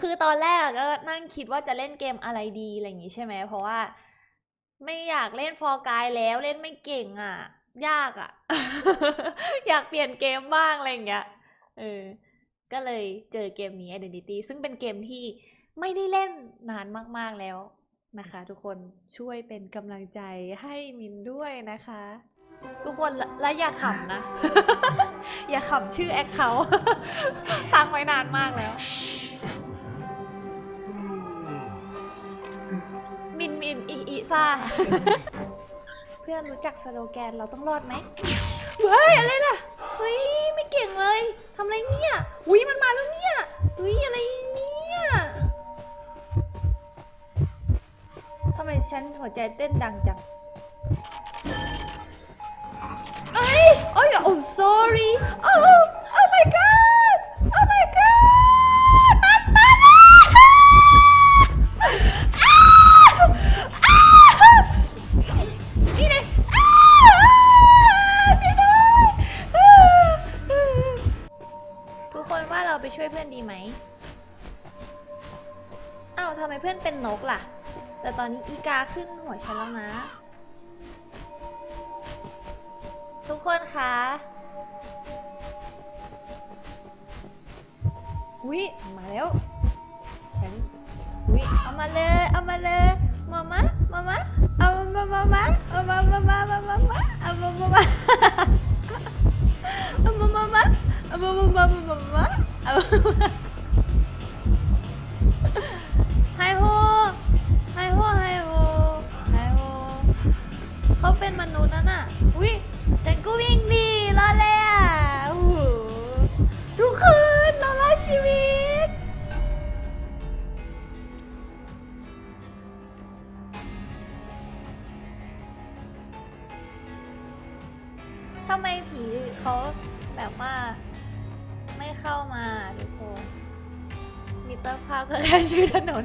คือตอนแรกก็นั่งคิดว่าจะเล่นเกมอะไรดีอะไรอย่างงี้ใช่ไหมเพราะว่า ไม่อยากเล่นฟอร์กายแล้วเล่นไม่เก่งอะ ยากอะ อยากเปลี่ยนเกมบ้างอะไรอย่างเงี้ยเออก็เลยเจอเกมนี้ Identity ซึ่งเป็นเกมที่ไม่ได้เล่นนานมากๆแล้วนะคะ ทุกคนช่วยเป็นกำลังใจให้มินด้วยนะคะ ทุกคนและอย่าขำนะ อย่าขำชื่อแอคเขาตั้งไว้นานมากแล้ว มอิอิซ่า เพื่อนรู้จักสโลแกนเราต้องรอดไหมเฮ้ยอะไรล่ะ เฮ้ยไม่เก่งเลยทำอะไรเนี่ยอุ้ยมันมาแล้วเนี่ยอุ้ยอะไรเนี่ยทำไมฉันหัวใจเต้นดังจัง เราไปช่วยเพื่อนดีไหมอ้าวทำไมเพื่อนเป็นนกล่ะ แต่ตอนนี้อีกาขึ้นหัวฉันแล้วนะ ทุกคนคะวิมาแล้วฉันวิเอามาเลย เอามาเลยมามามามา ไฮโฮไฮโฮไฮโฮไฮโฮเขาเป็นมนุษย์นั่นน่ะอุ้ยฉันก็วิ่งดีรอดเลยอะโอ้โหทุกคนเรารอดชีวิต ทำไมผีเขาแบบว่า ไม่เข้ามาทุกคนมิตรภาพก็แค่ชื่อถนน